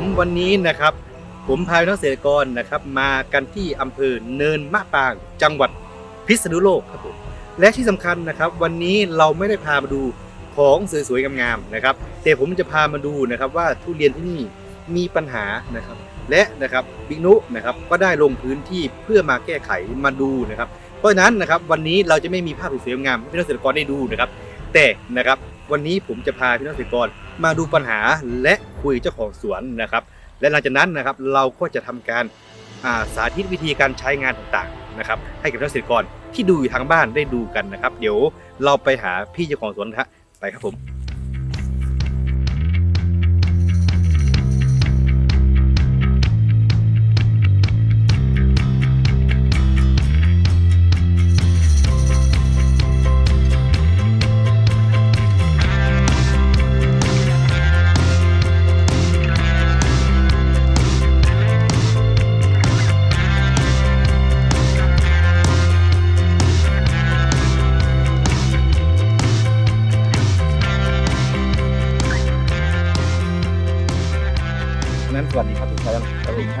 ผมวันนี้นะครับ ผมพาพี่น้องเกษตรกรนะครับ มากันที่อำเภอเนินมะปรางจังหวัดพิษณุโลกครับผมและที่สำคัญนะครับ วันนี้เราไม่ได้พามาดูของสวยๆงามๆนะครับ แต่ผมจะพามาดูนะครับว่าทุเรียนที่นี่มีปัญหานะครับ และนะครับบิ๊กนุนะครับก็ได้ลงพื้นที่เพื่อมาแก้ไขมาดูนะครับ เพราะฉะนั้นนะครับวันนี้เราจะไม่มีภาพสวยๆงามให้พี่น้องเกษตรกรได้ดูนะครับ แต่นะครับ วันนี้ผมจะพาพี่น้องเกษตรกรมาดูปัญหาและคุยเจ้าของสวนนะครับ และหลังจากนั้นนะครับเราก็จะทำการาสาธิตวิธีการใช้งานต่างๆนะครับ ให้กับนักเกษตรกรที่ดูอยู่ทางบ้านได้ดูกันนะครับ เดี๋ยวเราไปหาพี่เจ้าของสวนนะฮะไปครับผม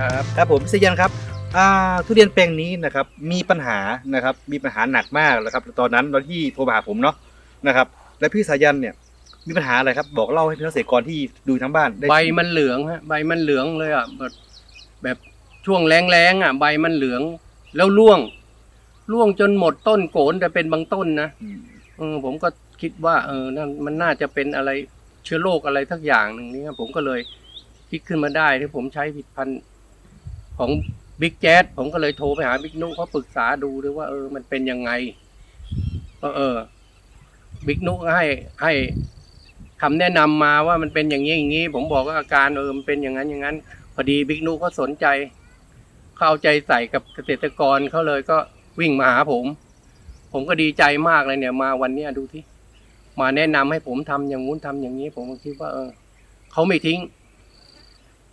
ครับครับผมพี่สายันครับอ่าทุเรียนแปลงนี้นะครับมีปัญหานะครับมีปัญหาหนักมากแล้วครับ ตอนนั้นตอนที่โทรมาหาผมเนาะนะครับ และพี่สายันเนี่ยมีปัญหาอะไรครับ บอกเล่าให้พี่น้องเกษตรกรที่ดูทั้งบ้านได้ใบมันเหลืองฮะใบมันเหลืองเลยอะแบบแบบช่วงแรงๆอะ ใบมันเหลืองแล้วร่วงร่วงจนหมดต้นโกนแต่เป็นบางต้นนะอืมเออผมก็คิดว่า เออนั่นมันน่าจะเป็นอะไรเชื้อโรคอะไรทักอย่างหนึ่งนี่ผมก็เลยคิดขึ้นมาได้ที่ผมใช้ผลิตภัณฑ์ ของบิ๊กแจ๊ดผมก็เลยโทรไปหาบิ๊กนุเขาปรึกษาดูด้วยว่าเออมันเป็นยังไงก็เออบิ๊กนุก็ให้ให้คำแนะนำมาว่ามันเป็นอย่างนี้อย่างนี้ ผมบอกว่าอาการเออมันเป็นอย่างนั้นอย่างนั้น พอดีบิ๊กนุเขาสนใจ เข้าเอาใจใส่กับเกษตรกรเขาเลยก็วิ่งมาหาผม ผมก็ดีใจมากเลยเนี่ย มาวันนี้ดูที่มาแนะนำให้ผมทำอย่างงู้นทำอย่างนี้ ผมก็คิดว่า เออเขาไม่ทิ้ง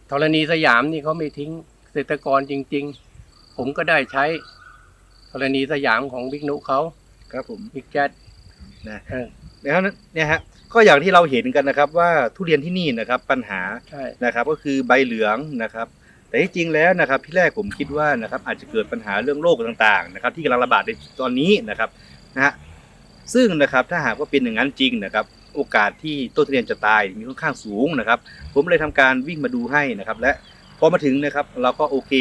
ธรณีสยามนี่เขาไม่ทิ้ง ษตรกรจริง ๆ ผมก็ได้ใช้ธรณีสยามของบิ๊กนุเขาครับผมบิ๊กแจ๊ดนะเออแล้วเนี่ยฮะก็อย่างที่เราเห็นกันนะครับ ว่าทุเรียนที่นี่นะครับปัญหาใช่นะครับก็คือใบเหลืองนะครับ แต่ที่จริงแล้วนะครับที่แรกผมคิดว่านะครับอาจจะเกิดปัญหาเรื่องโรคต่างๆนะครับ ที่กำลังระบาดในตอนนี้นะครับนะฮะซึ่งนะครับถ้าหากว่าเป็นอย่างนั้นจริงนะครับโอกาสที่ต้นทุเรียนจะตายมีค่อนข้างสูงนะครับ ผมเลยทำการวิ่งมาดูให้นะครับ และ พอมาถึงนะครับเราก็โอเค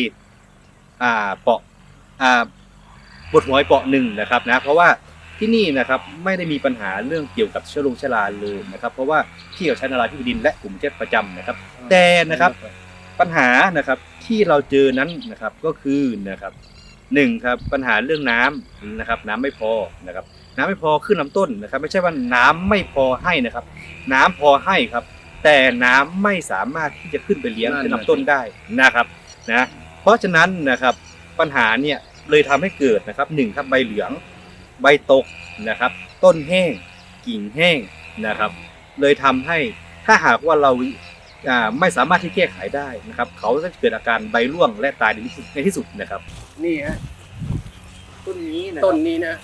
อ่าเปาะอ่าบทหมอยเปาะหนึ่งนะครับนะเพราะว่าที่นี่นะครับไม่ได้มีปัญหาเรื่องเกี่ยวกับเชื้อโรคเชื้อราเลยนะครับ เพราะว่าที่เขาใช้นาราพิบดินและกลุ่มเจ็ดประจำนะครับ แต่นะครับปัญหานะครับที่เราเจอนั้นนะครับก็คือนะครับหนึ่งครับปัญหาเรื่องน้ำนะครับ น้ำไม่พอนะครับ น้ำไม่พอขึ้นลำต้นนะครับ ไม่ใช่ว่าน้ำไม่พอให้นะครับ น้ำพอให้ครับ แต่น้ำไม่สามารถที่จะขึ้นไปเลี้ยงนั่นขึ้นน่ะลำต้นได้นะครับนะเพราะฉะนั้นนะครับปัญหาเนี่ยเลยทำให้เกิดนะครับหนึ่งครับใบเหลืองใบตกนะครับ ต้นแห้งกิ่งแห้งนะครับ เลยทำให้ถ้าหากว่าเราอ่าไม่สามารถที่แก้ไขได้นะครับ เขาจะเกิดอาการใบร่วงและตายในที่สุดในที่สุดนะครับ นี่ฮะต้นนี้นะต้นนี้นะ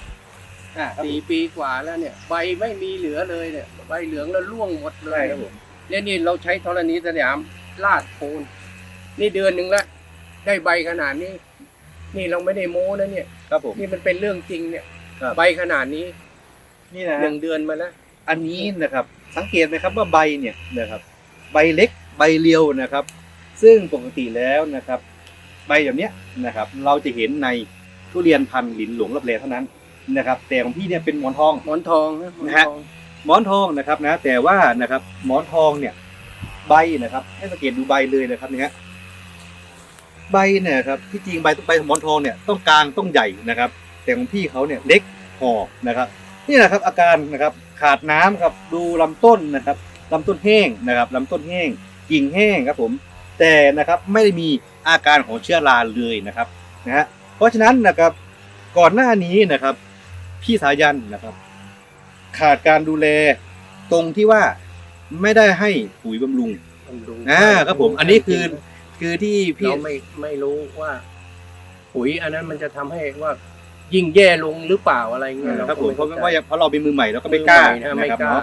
อ่าครับสี่ปีกว่าแล้วเนี่ย ใบไม่มีเหลือเลยเนี่ย ใบเหลืองแล้วร่วงหมดเลใช่ยครับผม เนี่ยนี่เราใช้ธรณีสยามลาดโคนนี่เดือนหนึ่งแล้วได้ใบขนาดนี้ นี่เราไม่ได้โม้นะเนี่ย ครับผมนี่มันเป็นเรื่องจริงเนี่ย ครับ ใบขนาดนี้นี่นะหนึ่งเดือนมาแล้วอันนี้นะครับ สังเกตไหมครับว่าใบเนี่ยนะครับ ใบเล็กใบเรียวนะครับ ซึ่งปกติแล้วนะครับ ใบแบบเนี้ยนะครับ เราจะเห็นในทุเรียนพันธุ์หลินหลงรับแลเท่านั้นนะครับ แต่ของพี่เนี่ยเป็นหมอนทอง หมอนทองนะหมอนนะฮะ ทอง หมอนทองนะครับนะ แต่ว่านะครับหมอนทองเนี่ยใบนะครับ ให้สังเกตดูใบเลยนะครับเนี่ยฮะใบเนี่ยครับที่จริงใบใบหมอนทองเนี่ยต้องกลางต้องใหญ่นะครับ แต่ของพี่เขาเนี่ยเล็กห่อนะครับ นี่แหละครับอาการนะครับขาดน้ำครับดูลำต้นนะครับลำต้นแห้งนะครับลำต้นแห้งกิ่งแห้งครับผม แต่นะครับไม่ได้มีอาการของเชื้อราเลยนะครับนะฮะเพราะฉะนั้นนะครับก่อนหน้านี้นะครับ พี่สายันนะครับ ขาดการดูแล ตรงที่ว่าไม่ได้ให้ปุ๋ยบำรุงบำรุงอ่าครับผม อันนี้คือคือที่พี่ เราไม่ไม่รู้ว่า ปุ๋ยอันนั้นมันจะทำให้ว่ายิ่งแย่ลงหรือเปล่าอะไรเงี้ยครับผมก็เพราะไข้ใจว่าเพราะเราเป็นมือใหม่เราก็ไม่กล้ามือใหม่นะไม่นะครับกล้าเนาะ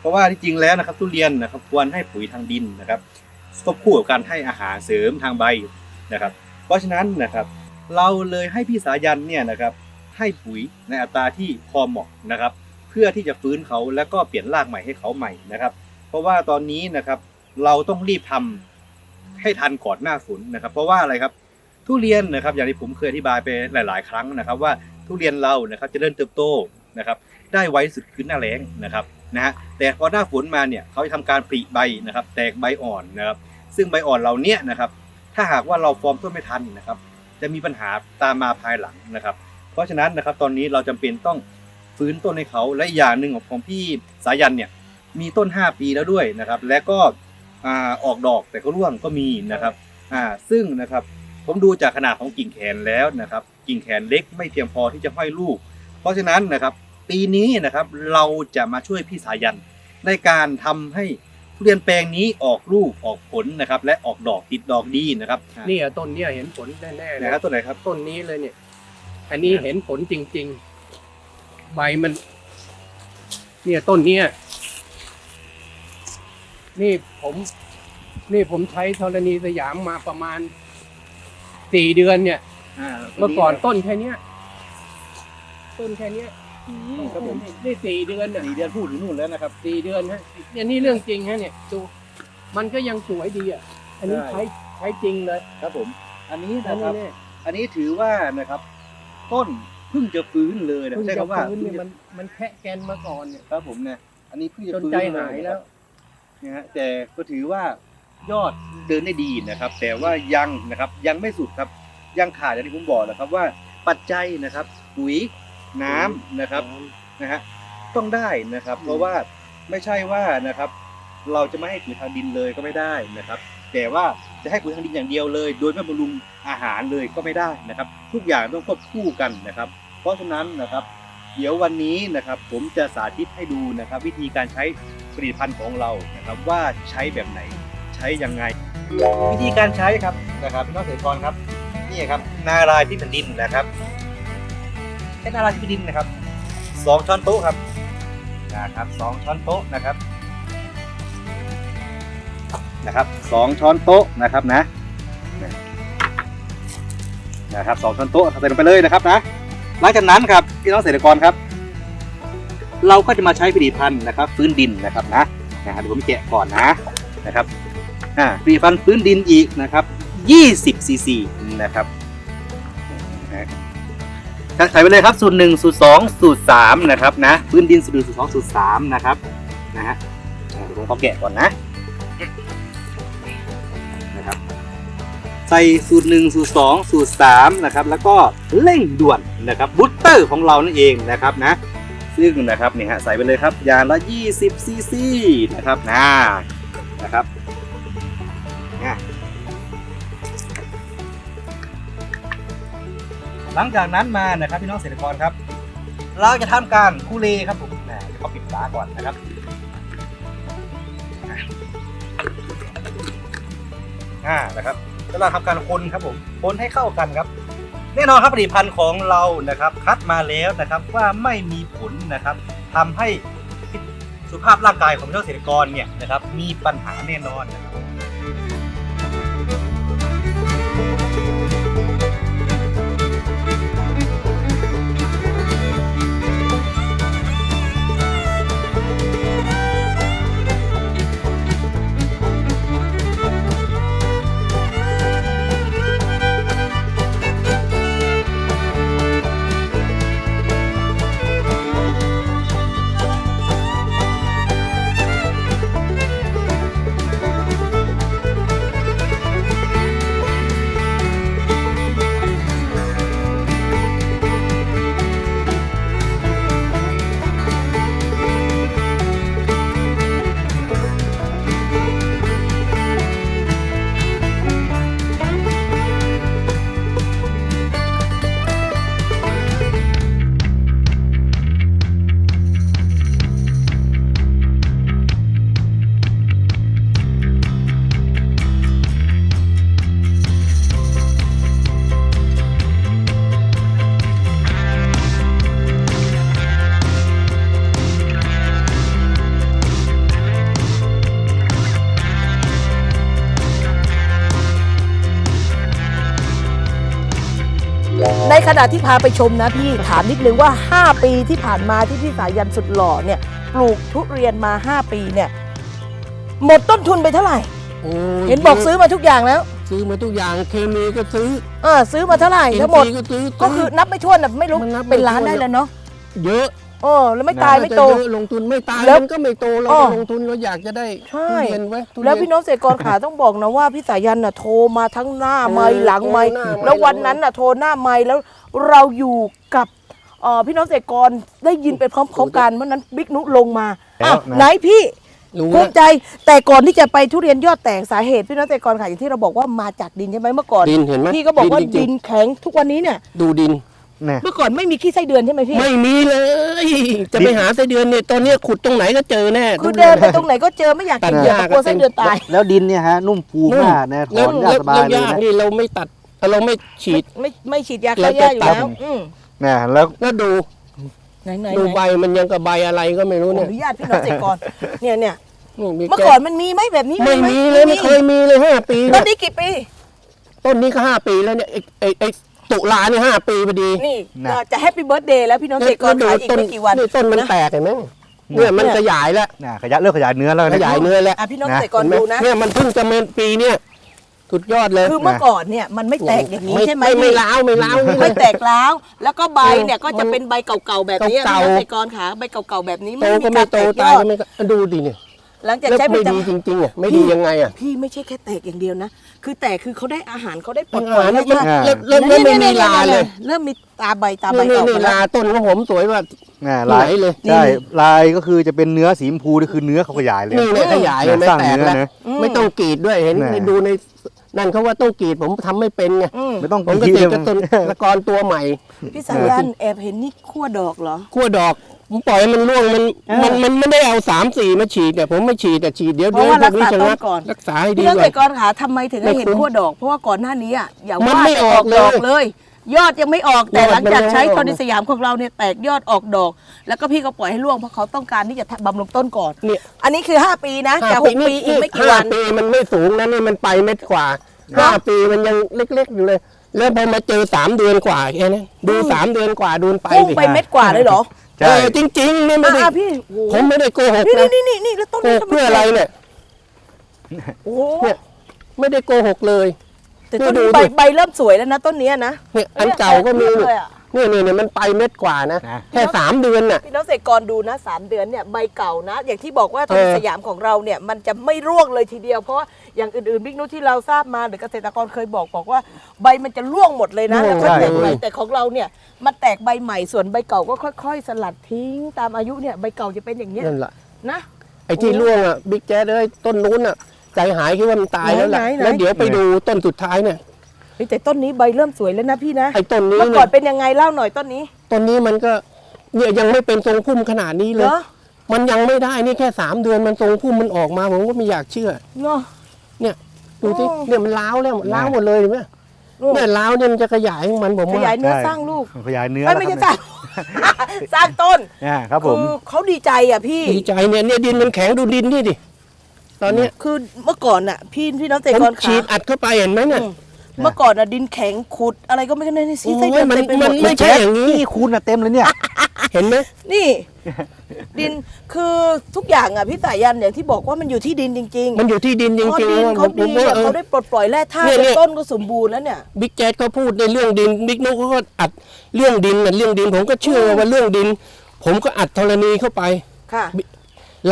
เพราะว่าที่จริงแล้วนะครับทุเรียนนะครับควรให้ปุ๋ยทางดินนะครับควบคู่กับการให้อาหารเสริมทางใบนะครับ เพราะฉะนั้นนะครับ เราเลยให้พี่สายันเนี่ยนะครับให้ปุ๋ยในอัตราที่พอเหมาะนะครับเพื่อที่จะฟื้นเขาแล้วก็เปลี่ยนรากใหม่ให้เขาใหม่นะครับ เพราะว่าตอนนี้นะครับเราต้องรีบทำให้ทันก่อนหน้าฝนนะครับ เพราะว่าอะไรครับ ทุเรียนนะครับอย่างที่ผมเคยอธิบายไปหลาย ๆ ครั้งนะครับ ว่าทุเรียนเรานะครับจะเริ่มเติบโตนะครับ ได้ไวสุดคือหน้าแล้งนะครับนะฮะแต่พอหน้าฝนมาเนี่ยเขาจะทำการผลิใบนะครับ แตกใบอ่อนนะครับ ซึ่งใบอ่อนเหล่าเนี้ยนะครับ ถ้าหากว่าเราฟอร์มต้นไม่ทันนะครับ จะมีปัญหาตามมาภายหลังนะครับ เพราะฉะนั้นนะครับตอนนี้เราจำเป็นต้อง ฟื้นต้นให้เขาและอีกอย่างหนึ่งของของพี่สายันเนี่ยมีต้น 5 ปีแล้วด้วยนะครับ และก็อ่าออกดอกแต่ก็ร่วงก็มีนะครับอ่าซึ่งนะครับผมดูจากขนาดของกิ่งแขนแล้วนะครับ กิ่งแขนเล็กไม่เพียงพอที่จะห้อยลูก เพราะฉะนั้นนะครับปีนี้นะครับเราจะมาช่วยพี่สายันในการทำให้ทุเรียนแปลงนี้ออกลูกออกผลนะครับ และออกดอกติดดอกดีนะครับนี่อะต้นเนี้ยเห็นผลแน่ๆเลยนะครับต้นไหนครับต้นนี้เลยเนี่ย อันนี้เห็นผลจริง ๆ ใบมัน เนี่ยต้นเนี้ยนี่ผม นี่ผมใช้ธรณีสยามมาประมาณสี่เดือนเนี่ย อ่าเมื่อก่อนต้นแค่เนี้ย ต้นแค่เนี้ยครับผมนี่สี่เดือนน่ะสี่เดือนพูดถึงนู่นแล้วนะครับสี่เดือนฮะเนี่ยนี่เรื่องจริงฮะเนี่ยดูมันก็ยังสวยดีอะ อันนี้ใช่ใช้ใช้จริงเลย ครับผม อันนี้อันนะครับนี้เนี่ยอันนี้ถือว่านะครับ ต้นเพิ่งจะฟื้นเลยนะเพิ่งใช่จะคำว่าฟื้นเนี่ยมันมันแคะแกนมาก่อนเนี่ยครับผมเนี่ยอันนี้เพิ่งจะจนฟื้นใจเลหายแล้ว นะฮะแต่ก็ถือว่ายอดเดินได้ดีนะครับ แต่ว่ายังนะครับยังไม่สุดครับยังขาดอย่างที่ผมบอกนะครับว่าปัจจัยนะครับปุ๋ยน้ำนะครับ นะฮะต้องได้นะครับเพราะว่าไม่ใช่ว่านะครับ เราจะไม่ให้ปุ๋ยทางดินเลยก็ไม่ได้นะครับ แต่ว่าจะให้ปุ๋ยทางดินอย่างเดียวเลย โดยไม่บำรุงอาหารเลยก็ไม่ได้นะครับ ทุกอย่างต้องควบคู่กันนะครับ เพราะฉะนั้นนะครับ เดี๋ยววันนี้นะครับผมจะสาธิตให้ดูนะครับ วิธีการใช้ผลิตภัณฑ์ของเรานะครับว่าใช้แบบไหนใช้ยังไง วิธีการใช้ครับนะครับพี่น้องเกษตรกรครับนี่ครับนารายที่แผ่นดินนะครับแค่นารายที่แผ่นดินนะครับสองช้อนโต๊ะครับนะครับสองช้อนโต๊ะนะครับนะครับสองช้อนโต๊ะนะครับนะนะครับสองช้อนโต๊ะใส่ลงไปเลยนะครับนะ หลังจากนั้นครับพี่น้องเกษตรกรครับ เราก็จะมาใช้ผลิตภัณฑ์นะครับ ฟื้นดินนะครับนะนะเดี๋ยวผมแกะก่อนนะนะครับอ่าผลิตภัณฑ์ฟื้นดินอีกนะครับ20ซีซีนะครับใส่ไปเลยครับสูตรหนึ่งสูตรสองสูตรสามนะครับนะพื้นดินสูตรหนึ่งสูตรสองสูตรสามนะครับนะฮะเดี๋ยวผมขอแกะก่อนนะ ส่สูตรหนึ่งสูตรสองสูตรสามนะครับแล้วก็เร่งด่วนนะครับบูสเตอร์ของเรานั่นเองนะครับนะซึ่งนะครับนี่ฮะใส่ไปเลยครับยางละ20ซีซีนะครับนะนะครับหลังจากนั้นมานะครับพี่น้องเกษตรกรครับ เราจะทำการคูเลครับผมนะเดี๋ยวเขาปิดฝาก่อนนะครับอ่านะครับ แล้วเราทำการคนครับผมคนให้เข้ากันครับ แน่นอนครับผลิตภัณฑ์ของเรานะครับ คัดมาแล้วนะครับว่าไม่มีผลนะครับทำให้สุขภาพร่างกายของพี่น้องเกษตรกรเนี่ยนะครับมีปัญหาแน่นอนนะครับ ขณะที่พาไปชมนะพี่ถามนิดนึงว่า 5 ปีที่ผ่านมาที่พี่สายันสุดหล่อเนี่ยปลูกทุเรียนมา 5 ปีเนี่ย หมดต้นทุนไปเท่าไหร่ โอ้ยเห็นบอกซื้อมาทุกอย่างแล้ว ซื้อมาทุกอย่างเคมีก็ซื้อเออซื้อมาเท่าไหร่ทั้งหมดอินทรีย์ก็ซื้อก็คือนับไม่ถ้วนนะไม่รู้มันนับไม่เป็นล้านถ้วน ได้แล้วเนาะ เยอะ เออแล้วไม่ตายไม่โต เยอะลงทุนไม่ตายแล้วมันก็ไม่โตเราอ้อลงทุนเราอยากจะได้ใช่ทุเรียนไว้ทุเรียนแล้วพี่น้องเกษตรกรขาต้องบอกนะว่าพี่สายันน่ะโทรมาทั้งหน้าไม้เออหลังไม้โทรหน้าไมค์แล้ววันนั้นน่ะโทรหน้าไม้แล้วเราอยู่กับเอ่อพี่น้องเกษตรกรได้ยินไปพร้อมๆกันเมื่อนั้นบิ๊กนุลงมาแล้วอ้าวนะ ไหนพี่รู้ภูนะมิใจแต่ก่อนที่จะไปทุเรียนยอดแตกสาเหตุพี่น้องเกษตรกรค่ะอย่างที่เราบอกว่ามาจากดินใช่ไหมเมื่อก่อนดินเห็นไหมพี่ก็บอกว่าจริดิงนแข็งทุกวันนี้เนี่ย ๆดูดินเนี่ยเมื่อก่อนไม่มีขี้ไส้เดือนใช่ไหมพี่ ไม่มีเลย จะไปหาไส้เดือนเนี่ยตอนเนี้ยขุดตรงไหนก็เจอแน่คือเดินไปตรงไหนก็เจอไม่อยากกินเหยื่อแต่กลัวไส้เดือนตาย แล้วดินเนี่ยฮะนุ่มฟูมากนะถแล้อวนยากสบายแล้วเลยยากนะนี่เราไม่ตัดเราไม่ฉีดไม่ไม่ฉีดยาแล้ฆ่าวหญ้าอยู่จะตัดแล้วอืมนะแล้วแล้วดูไหนไหนดูไหนใบมันยังกับใบอะไรก็ไม่รู้ขอเนี่ยอนุญาตพี่น้องเกษตรกรเนี่ยเนี่ยนี่เมื่อก่อนมันมีไหมแบบนี้ไม่หมีเลยไม่เคยมีเลยห้าปีต้เนี่นยนี้กี่ปี ต้นนี้ก็ห้าปีแล้วเนี่ยไอ้ไอ้ไอ้ ตุลาเนี่ยห้าปีพอดีนี่จะแฮปปี้เบิร์ดเดย์แล้วพี่น้องเกษตรกรขายอีกไม่กี่วันนี่ต้นมันนะแตกเห็นไหมเนี่ยมันขยายแล้วนะขยายเริ่มขยายเนื้อแล้วขนะยายเนื้อแล้ว อะพี่น้องเกษตรกรเห็นไหมดูนะ เนี่ยมันเพิ่งจะเป็นปีเนี่ยสุดยอดเลยคือเมื่อก่อนเนี่ยมันไม่แตกอย่างนี้ใช่ไหมไม่ล้าวไม่ล้าวนี่เลไม่ยแตกแล้ว แล้วก็ใบเออเนี่ยก็จะเป็นใบเก่าๆแบบนี้พี่เก่าน้องๆเกษตรกรขาใบเก่าๆแบบนี้โตไม่มีก็กาไม่รโตแตกยตายอด ก็ไม่ดูดิเนี่ย หลังจากแล้วใช้ปไม่ระจดีจริงๆอะไม่ดียังไงอะำพี่ไม่ใช่แค่แตกอย่างเดียวนะ คือแตกคือเขาได้อาหารเขาได้ปลปัดญปล่หาอยแล้วธรรมมันชาติเริ่มเริ่มเริ่มไม่มีลาเลยเริ่มมีตาใบตาใบนี่ออกนี่มาแล้วลาต้นของผมสวยว่านะลายไหนเลย ใช่ลายก็คือจะเป็นเนื้อสีชมพูนี่คือเนื้อเขาขยายเลย นี่เนี่ยขยายนะไม่สร้างแตกเนื้อแล้วนะไม่ต้องกรีดด้วยเห็นแน่ให้ดูในนั่นเขาว่าต้องกรีดผมทำไม่เป็นไงอืมไม่ต้องผมก็คิดติดเลยกระตุนตะกรตัวใหม่พี่สายันแอบเห็นนี่ขั้วดอกเหรอ ขั้วดอก ผมปล่อยให้มันร่วงมันเออมันมันไม่ได้เอาสามสี่มาฉีดเนี่ยผมไม่ฉีดแต่ฉีดเดี๋ยวเพราะว่าดี๋ยวรักษาชะต้งันก่อน รักษาให้ดีพี่น้องก่เกอษนตรกรขาทำไมถึงให้เห็นไม่คุ้มขั้วดอก เพราะว่าก่อนหน้านี้อะอย่ามันว่าไม่แต่ออออกกเลยดอกเลย ยอดยังไม่ออกแต่ยอดหลังจากมันยังใช้ไม่ออกตอนในสยามของเราเนี่ยแตกยอดออกดอก แล้วก็พี่ก็ปล่อยให้ร่วงเพราะเขาต้องการที่จะบำรุงต้นก่อน เนี่ยอันนี้คือ 5 ปีนะ แต่หกปีอีกไม่กี่วัน ห้าปีมันไม่สูงนะนี่มันไปเม็ดกว่าเหรอห้าปีมันยังเล็ก ๆ อยู่เลย แล้วพอมาเจอสามเดือนกว่าแค่นั้นดูสามเดือนกว่าดูไปพุ่งสิไปเม็ดกว่าเลยเหรอ ใช่ เออจริงๆนี่ไม่ได้อะพี่โอ้โห ผมไม่ได้โกหกนี่นะนี่นี่นี่แล้วต้นโกนี้หกเพื่ออะไรเนี่ย โอ้โหเนี่ยไม่ได้โกหกเลย แต่ต้นนี้ดูดิใบใบเริ่มสวยแล้วนะต้นเนี้ยนะเนี่ยอันเก่าก็มีเรียบเนี่ย เลยอะเนี่ยเนี่ยเนี่ยมันไปเม็ดกว่านะ นะ แค่สามเดือนน่ะ พี่น้องเกษตรกรดูนะสามเดือนเนี่ยใบเก่านะ อย่างที่บอกว่าตอนเออ สยามของเราเนี่ยมันจะไม่ร่วงเลยทีเดียวเพราะว่าอย่างอื่นๆบิ๊กนุชที่เราทราบมาหรือเกษตรกรเคยบอกบอกว่า ใบมันจะร่วงหมดเลยนะแล้วก็แตกใหม่แต่ของเราเนี่ยมันแตกใบใหม่ส่วนใบเก่าก็ค่อย ๆ สลัดทิ้งตามอายุเนี่ยใบเก่าจะเป็นอย่างเนี้ยนั่นแหละนะ ไอ้ที่โอ้ร่วงอะบิ๊กแจ๊ดเอ้ยต้นนู้นอะ ใจหายคิดว่ามันตายแล้วแหละไหนไหนแล้วเดี๋ยวไปดูต้นสุดท้ายเนี่ย เฮ้ยแต่ต้นนี้ใบเริ่มสวยแล้วนะพี่นะไอ้ต้นนี้เมื่อก่เนี่อนยเป็นยังไงเล่าหน่อยต้นนี้ ต้นนี้มันก็เนี่ยยังไม่เป็นทรงพุ่มขนาดนี้เหเลรยอมันยังไม่ได้นี่แค่สามเดือนมันทรงพุ่มมันออกมาผมก็ไม่อยากเชื่อ เนาะ เนี่ยดูสิโอ้ เนี่ยมันล้าวแล้วล้าวหมดเลยเห็นไหมโอ้เนี่ยล้าวเนี่ยมันจะขยายของมันผมขว่ายายเนื้อใช่สร้างลูกขยายเนื้อเอ้ยไม่ใช่แล้วสร้างสร้างต้นอ่าครับผม คือเขาดีใจอะพี่ ดีใจเนี่ยเนี่ยดินมันแข็งดูดินนี่ดิตอนเนี้ยคือเมื่อก่อนอะ พี่พี่น้องเตะผมกอนขา ฉีดอัดเข้าไปเห็นไหมเนี่ยอืม เมื่อก่อนอะดินแข็งขุดอะไรก็ไม่กันนี่สิโอ้ยไส้เดือนมันเต็มไปหมมัดนไม่ใช่อย่างนี้ที่คุณน่ะเต็มเลยเนี่ย เห็นไหมนี่ ดินคือทุกอย่างอะพี่สายันอย่างที่บอกว่ามันอยู่ที่ดินจริง ๆ มันอยู่ที่ดินจพอริงดินๆเขาผมดีว่าอะเออเขาได้ปลดปล่อยแร่ธาตุเนี่ยจนเนี่ยต้นก็สมบูรณ์แล้วเนี่ยบิ๊กแจ๊ดเขาพูดในเรื่องดินบิ๊กนุ๊กเขาก็อัดเรื่องดินน่ะเรื่องดินผมก็เชื่อว่าเรื่องดิน ผมก็อัดธรณีเข้าไปค่ะ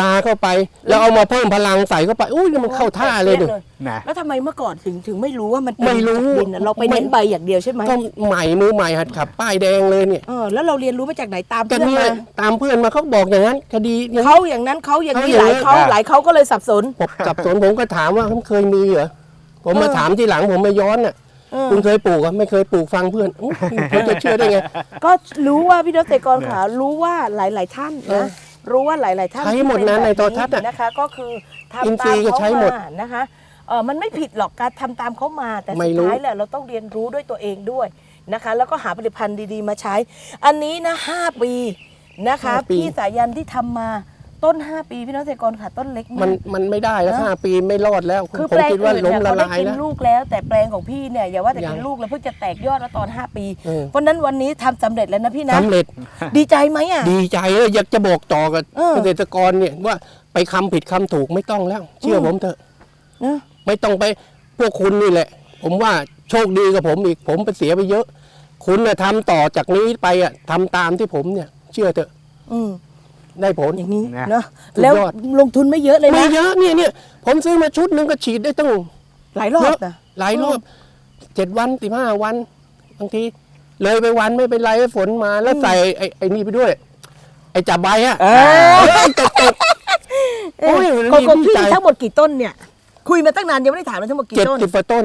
ลาเข้าไป แล้วเอามาเพิ่มพลังใส่เข้าไปอุ้ยมันเข้าท่าเลยดินะแล้วทำไมเมื่อก่อนถึงถึงไม่รู้ว่ามันเป็นไม่รู้จากดินอะเราไปเน้นใบอย่างเดียวใช่ไหมก็ใหม่มือใหม่หัดขับป้ายแดงเลยเนี่ยเออแล้วเราเรียนรู้มาจากไหนตามก็เพื่อนนี่มาตามเพื่อนมาเขาบอกอย่างนั้น คดีอย่างเขาอย่างนั้นเขาอย่างนี้เขาหอย่างลายนั้นเขาหลายเขาก็เลยสับสน ผมจับสนผมก็ถามว่ามันเคยมีเหรอผมมาเออถามทีหลังผมไม่ย้อนน่ะเออ คุณเคยปลูกอะไม่เคยปลูกฟังเพื่อนอุ๊ยเขาจะเชื่อได้ไง ก็รู้ว่าพี่ดรเตกรขารู้ว่าหลาย ๆ ท่านเออนะ รู้ว่าหลาย ๆ ท่านใช้หมดที่เป็นะแบบในโทรทัศน์อะนะคะ ก็คืออินทำทรีตามย์ก็เขาใช้หมดมานะคะเออมันไม่ผิดหรอกการทำตามเขามา แต่ไม่สุดรู้ ท้ายแหละเราต้องเรียนรู้ด้วยตัวเองด้วยนะคะ แล้วก็หาผลิตภัณฑ์ดี ๆ มาใช้ อันนี้นะห้าปีนะคะพี่สายันที่ทำมา ต้น 5 ปีพี่น้องเกษตรกรค่ะต้นเล็กาก มันมันไม่ได้แล้วนะห้าปีไม่รอดแล้วคือผมแปลงคิดว่าอื่นล้มเนี่ยละเขาได้ลายกินแล้ว ลูกแล้ว แต่แปลงของพี่เนี่ยอย่าว่าแต่ยังกินลูกแล้วเพิ่งจะแตกยอดแล้วตอน 5 ปี เออ เพราะฉะนั้นวันนี้ทำสำเร็จแล้วนะพี่นะ สำเร็จดีใจไหมอะ ดีใจเลยอยากจะบอกต่อกับเออ เกษตรกรเนี่ยว่าไปคำผิดคำถูกไม่ต้องแล้ว เชื่ออมผมเถอะนะไม่ต้องไปพวกคุณนี่แหละ ผมว่าโชคดีกับผมอีกผมไปเสียไปเยอะ คุณน่ะทำต่อจากนี้ไปอะทำตามที่ผมเนี่ย เชื่อเถอะ อืม ได้ผลอย่างนี้นะเนาะสุดแล้วยอด ลงทุนไม่เยอะเลยไม่นะ เยอะเนี่ยเนี่ยผมซื้อมาชุดหนึงก็ฉีดได้ตั้งหลายรอบนะ หลายรอบเจ็ดวันสิบห้าวันบางทีเลยไปวันไม่เป็นไรฝนมาแล้วใส่ไอ้ไอ้นี่ไปด้วย ไอ้จับใบอะเออเอ้ยแต่แต่โอ้ยมันของมีของวิพี่จัยทั้งหมดกี่ต้นเนี่ย คุยมาตั้งนานยังไม่ได้ถามเลยทั้งหมดกี่เจ็ดต้น สิบกว่าต้น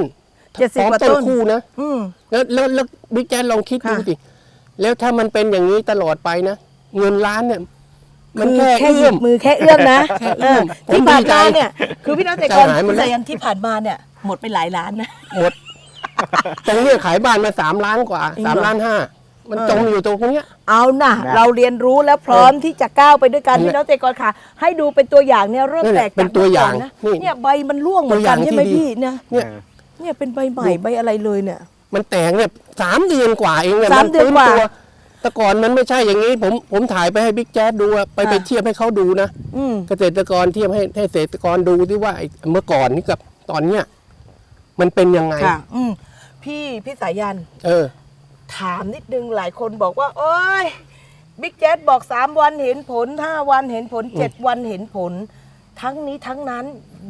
เจ็ดสิบพร้อมกว่าต้นต้นคู่นะ อืม แล้วแล้วแล้วบิ๊กแจ๊ดลองคิดดูค่ะ สิแล้วถ้ามันเป็นอย่างนี้ตลอดไปนะ เงินล้านเนี่ย มันคือแค่แค่หยิเอื้อมบมือแค่เอื้อมนะแค่เอื้อมเออที่ผมผ่านดีใจมาเนี่ย คือพี่น้องเกษตรกรใจหายหมดพี่แล้วสายันที่ผ่านมาเนี่ยหมดไปหลายล้านนะ หมด ตรงเนี้ยขายบ้านมาสามล้านกว่าจริงเหรอ สามล้านห้ามันเออจมอยู่ตรงเนี้ย เอาน่ะ นะ เราเรียนรู้แล้วพร้อมที่จะก้าวไปด้วยกันนั่นแหละพี่น้องเกษตรกรค่ะ ให้ดูเป็นตัวอย่างเนี่ยเริ่มนั่นแหแตละกเป็นจากตัวอย่างนะนี่เนี่ยใบมันร่วงเหมือนกันตัวอย่างใช่ไหมที่ดี พี่เนี่ยเนี่ยเนี่ยเป็นใบใหม่ใบอะไรเลยเนี่ย มันแตกเนี่ยสามเดือนกว่าเองเนี่ยสามมันเดือนฟื้นกว่าตัว แต่ก่อนมันไม่ใช่อย่างนี้ ผมผมถ่ายไปให้บิ๊กแจ๊ดดูอะไปไปอ่าเทียบให้เขาดูนะอืมเกษตรกรเทียบให้ให้เกษตรกรดูที่ว่าไอ้เมื่อก่อนนี่กับตอนเนี้ยมันเป็นยังไง ค่ะ อืมพี่พี่สายันเออ ถามนิดนึงหลายคนบอกว่าโอ้ยบิ๊กแจ๊ดบอก 3 วันเห็นผล 5 วันเห็นผล 7 วันเห็นผล ทั้งนี้ทั้งนั้น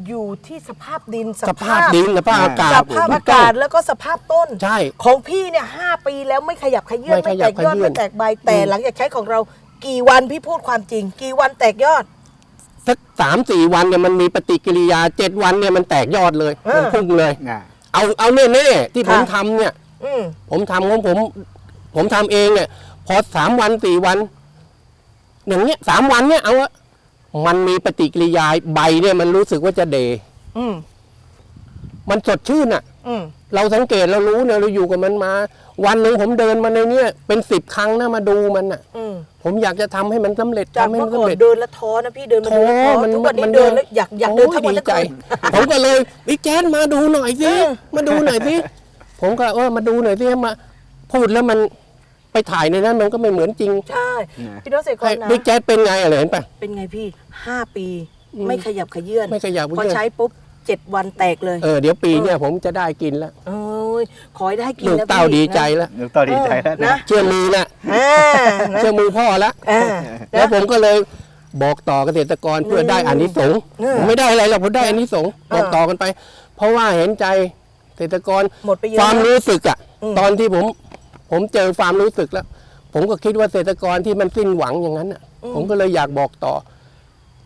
อยู่ที่สภาพดินสภาพดินสภาพอากาศสภาพอากาศแล้วก็สภาพต้น ใช่ ของพี่เนี่ยหปีแล้วไม่ขยับขยื่นไม่ไม่ขยัแตบกยอดขยื่นไม่แตกใบแต่หลังจากใช้ของเรากี่วันพี่พูดความจริง กี่วันแตกยอดสักสามสี่วันเนี่ยมันมีปฏิกิริยาเจ็ดวันเนี่ยมันแตกยอดเลยเออมันพุ่งเลยอ่าเอาเอาแน่ๆที่ผมค่ะทำเนี่ยอืมผมทำของผม ผมทำเองเนี่ย พอสามวันสี่วัน อย่างเนี้ยสามวันเนี่ยเอาอะ มันมีปฏิกิริยาใบเนี่ยมันรู้สึกว่าจะเดอืมมันสดชื่นอะอืมเราสังเกตเรารู้เนี่ยเราอยู่กับมันมา วันหนึ่งผมเดินมาในเนี้ยเป็นสิบครั้งนะมาดูมันอะอืมผมอยากจะทำให้มันสำเร็จจากทำให้เมื่มัอนก่อสำนเร็จ เดินแล้วท้อนะพี่เดินมาท้อเดินแล้วท้อมันทุกวันนี้มันเดินแล้วอยากอยากเดินทั้งวันโอ้ทั้งคืน ผมก็เลยพี่แจ๊ดมาดูหน่อยสิเออ มาดูหน่อยสิผมก็เออมาดูหน่อยสิมาพูดแล้วมัน ไปถ่ายในนั้นมันก็ไม่เหมือนจริงใช่พี่น้องเกษตรกรไอ้นะบิ๊กแจ๊ดเป็นไงอะไรเห็นปะเป็นไงพี่ห้าปีอืมไม่ขยับขยื่นไม่ขยับพอเพื่อนใช้ปุ๊บเจ็ดวันแตกเลยเออเดี๋ยวปีเนี่ยผมจะได้กินแล้วโอ้ยขอให้ได้กินลูกนะเต้าพี่ดีใจนะแล้วเดี๋ยวต่อดีใจแล้วนะนะเชื่อมือละอ่านะเชื่อมือพ่อละอ่าแล้วนะผมก็เลยบอกต่อเกษตรกรเพื่อได้อานิสงส์เออผมไม่ได้อะไรหรอกผมได้อานิสงส์เออบอกต่อกันไป เพราะว่าเห็นใจเกษตรกรหมดไปเยอะความนะรู้สึกอะอืมตอนที่ผม ผมเจอความรู้สึกแล้ว ผมก็คิดว่าเกษตรกรที่มันสิ้นหวังอย่างนั้นอะผมก็เลยอยากบอกต่อ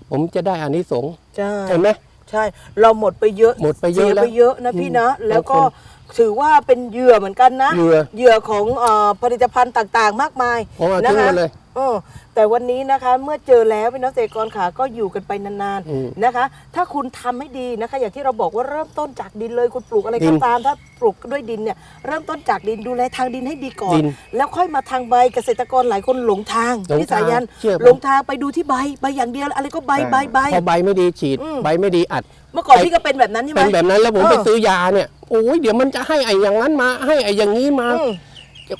ผมจะได้อานิสงส์ใช่ เห็นไหม ใช่ เราหมดไปเยอะหมดไปเยอะสีแล้วไปเยอะนะพี่นะอืมแล้วก็บางค ถือว่าเป็นเหยื่อเหมือนกันนะเหยื่อเหยื่อของเอ่อผลิตภัณฑ์ต่างๆ มากมายผมเอานะทิ้งคะมาเลย เออแต่วันนี้นะคะเมื่อเจอแล้วพี่น้องเกษตรกรขาก็อยู่กันไปนานอืมๆนะคะ ถ้าคุณทำให้ดีนะคะ อย่างที่เราบอกว่าเริ่มต้นจากดินเลยคุณปลูกอะไรดิก็นตาม ถ้าปลูกด้วยดินเนี่ยเริ่มต้นจากดินดูแลทางดินให้ดีก่อน ดินแล้วค่อยมาทางใบเกษตรกรหลายคนหลงทางหลงพี่สายันทางเชื่อผม หลงทางไปดูที่ใบใบอย่างเดียวอะไรก็ใบใบใบ พอใบไม่ดีฉีด อืม ใบไม่ดีอัด เมื่อก่อนพี่ก็เป็นแบบนั้นใช่ไหม เป็นแบบนั้นแล้วผมเออ ไปซื้อยาเนี่ยโอ้ยเดี๋ยวมันจะให้ไอ้อย่างนั้นมา ให้ไอ้อย่างนี้มาอืม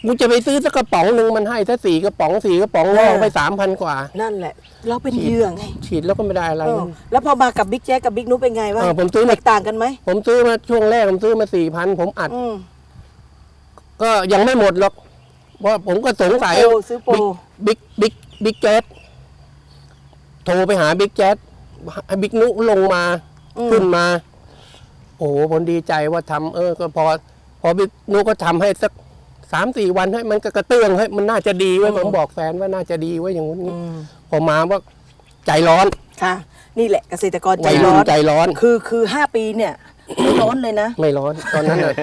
กูจะไปซื้อสักกระป๋องหนึ่งมันให้ถ้าสี่กระป๋องสี่กระป๋องเออล่อไปสามพันกว่า นั่นแหละ เราเป็นเหยื่อไงฉีดแล้วก็ไม่ได้อะไร เออแล้วพอมากับบิ๊กแจ๊กกับบิ๊กนุ๊กเป็นไงวะเออผมซื้อแตมากต่างกันไหมผมซื้อมาช่วงแรกผมซื้อมาสี่พันผมอัด อืม ก็ยังไม่หมดหรอกเพราะผมก็สงสัยโปรซื้อโปร บิ๊กบิ๊กบิ๊กแจ๊ดโทรไปหาบิ๊กแจ๊ดให้บิ๊กนุลงมาอืม ขึ้นมา โอ้โหผมดีใจว่าทำเออ ก็พอ พอบิ๊กนุก็ทำให้สักสามสี่วันให้มันก็กระเตื้องให้มันน่าจะดีไว้ยผมบอกแฟนว่าน่าจะดีไว้ยอย่างนี้นอืมพอมาว่าใจร้อนค่ะ นี่แหละเกษตรกรใจวัยร้รุ่อนนใจร้อน คือคือห้าปีเนี่ย ไม่ร้อนเลยนะไม่ร้อนตอนนั้นน่ะ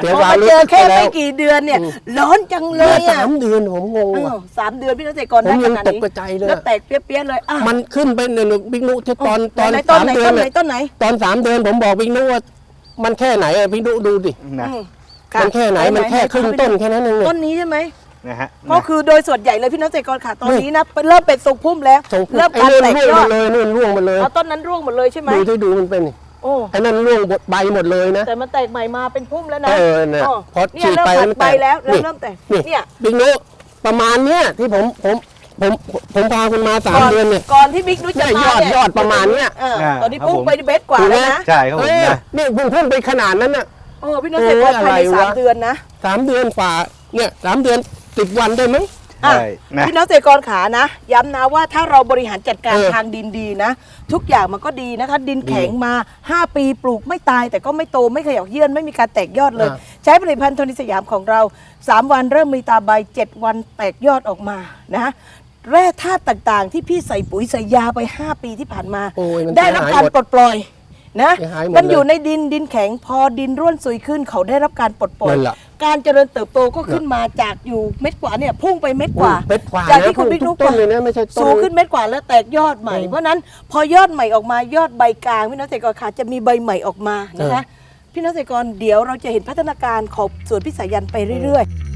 เดี๋ยวพอความมารู้เจอสึกแค่ไปแล้ไม่วกี่เดือนเนี่ยอืมร้อนจังเลเมื่อยอะสามเดือนผมงงอ้าว่ะวสามเดือนพี่เกษตรกรผมได้ขยังนาดตกนี้ใจเลย แล้วอะแตกเปี้ยๆเลยอะมันขึ้นไปเนี่ยบิ๊กนุที่ตอนตอนไหต้นสามไหนเดือต้นนไหนน่ะต้นไหนตอนสามเดือนผมบอกบิ๊กนุว่ามันแค่ไหนอะบิ๊กนุดูดินะอืมค่ะมันแค่ไหนมันแค่ครึ่งต้นแค่นั้นเองต้เนี่ยนนี้ใช่ไหมนะฮะก็คือโดยส่วนใหญ่เลยพี่น้องเกษตรกรค่ะ ตอนนี้นะเริ่มเป็นทรงพุ่มแล้ว ส่งเริ่มไอ้การนู่นแตกร่วงยหมอดดเลยนู่นร่วงหมดเลยเอาต้นนั้นร่วงหมดเลยใช่ไหม ดูที่ดูมันเป็นนี่ โอ้ไอ้นั่นร่วงหมดใบหมดเลยนะ แต่มันแตกใหม่มาเป็นพุ่มแล้วนะเออเนี่ยอ๋อพอเนี่ฉียดเริ่มไปผัดมันใบแตกแล้วเริ่มนี่เริ่มแตกนี่เนี่ย บิ๊กโนประมาณเนี้ยที่ผมผมผมผมพาคุณมาสามก่อนเดือนเนี่ย ก่อนที่บิ๊กนุ้ยจะเนี่ยมายอดเนี่ยยอดประมาณเนี้ยออตอนนี้พุ่งไปเบสกว่าถูกไหมแล้วนะใช่ครับผมเอ้ยนะ นี่เพิ่งพุ่งไปขนาดนั้นน่ะโอ้พี่น้องเกษตรกรโอ้ยภายในอะไรวะสามเดือนนะสามเดือนฝ่าเนี่ยสามเดือนสิบวันได้ไหม อะใช่นะ พี่น้องเกษตรกรขานะ ย้ำนะว่าถ้าเราบริหารจัดการเออทางดินดีนะ ทุกอย่างมันก็ดีนะคะ ดินแข็งมา 5 ปีปลูกไม่ตาย แต่ก็ไม่โตไม่ขยับเยื่อนไม่มีการแตกยอดเลย อ่าใช้ผลิตภัณฑ์โทนิสยามของเรา 3 วันเริ่มมีตาใบ 7 วันแตกยอดออกมานะ แร่ธาตุต่างๆ ที่พี่ใส่ปุ๋ยใส่ยาไป 5 ปีที่ผ่านมา โอ้ยมันได้รับการหายหมด ปลดปล่อย นะหายหมดมันอยู่เลยในดินดินแข็งพอดินร่วนซุยขึ้นเขาได้รับการปลดปล่อยนั่นล่ะการเจริญเติบโตก็ขึ้นมาจากอยู่เม็ดกว่าเนี่ยพุ่งไปเม็ดกว่าเม็ดกว่าจากนะที่คุณบิ๊กทุนุ๊กกต้นเลยนะไม่ใช่ต้นสูงขึ้นเม็ดกว่าแล้วแตกยอดใหม่เออเพราะฉะนั้นพอยอดใหม่ออกมายอดใบกลางพี่น้องเกษตรกรขาจะมีใบใหม่ออกมานะคะพี่น้องเกษตรกรเดี๋ยวเราจะเห็นพัฒนาการของสวนพิสายันไปเรื่อย ๆ